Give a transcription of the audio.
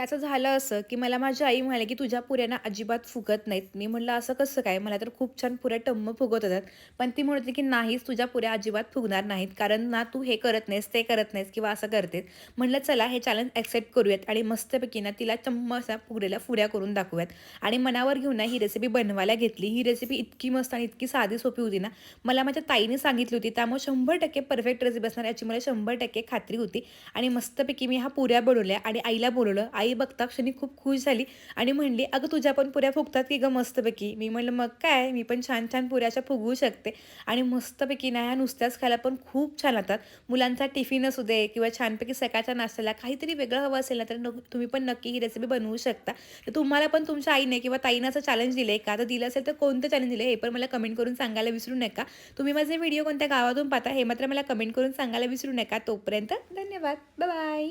त्याचं झालं असं की मला माझी आई म्हणाली की तुझ्या पुऱ्यांना अजिबात फुगत नाहीत. मी म्हटलं असं कसं काय? मला तर खूप छान पुऱ्या टम्म फुगत होतात पण ती म्हणते की नाहीच तुझ्या पुऱ्या अजिबात फुगणार नाहीत. कारण ना तू हे करत नाहीस ते करत नाहीस किंवा असं करतेस. म्हटलं चला हे चॅलेंज ॲक्सेप्ट करूयात आणि मस्तपैकी ना तिला चम्म असा पुरेला पुऱ्या करून दाखवूयात. आणि मनावर घेऊन ना ही रेसिपी बनवायला घेतली. ही रेसिपी इतकी मस्त आणि इतकी साधी सोपी होती ना. मला माझ्या ताईने सांगितली होती त्यामुळे शंभर टक्के परफेक्ट रेसिपी असणार याची मला शंभर टक्के खात्री होती. आणि मस्तपैकी मी ह्या पुऱ्या बनवल्या आणि आईला बोलवलं. आई बघता क्षणी खूप खुश झाली आणि म्हणली अगं तुझ्या पण पुऱ्या फुगतात की गं मस्तपैकी. मी म्हणलं मग काय? मी पण छान छान पुऱ्याच्या फुगवू शकते. आणि मस्तपैकी ना ह्या नुसत्याच खायला पण खूप छान राहतात मुलांचा टिफिन असू दे किंवा छानपैकी सकाळच्या नाश्त्याला काहीतरी वेगळं हवं असेल ना तर तुम्ही पण नक्की ही रेसिपी बनवू शकता. तर तुम्हाला पण तुमच्या आईने किंवा ताईनं असं चॅलेंज दिलं आहे का? तर दिलं असेल तर कोणतं चॅलेंज दिलं हे पण मला कमेंट करून सांगायला विसरू नका. तुम्ही माझे व्हिडिओ कोणत्या गावातून पाहता हे मात्र मला कमेंट करून सांगायला विसरू नका. तोपर्यंत धन्यवाद. बाय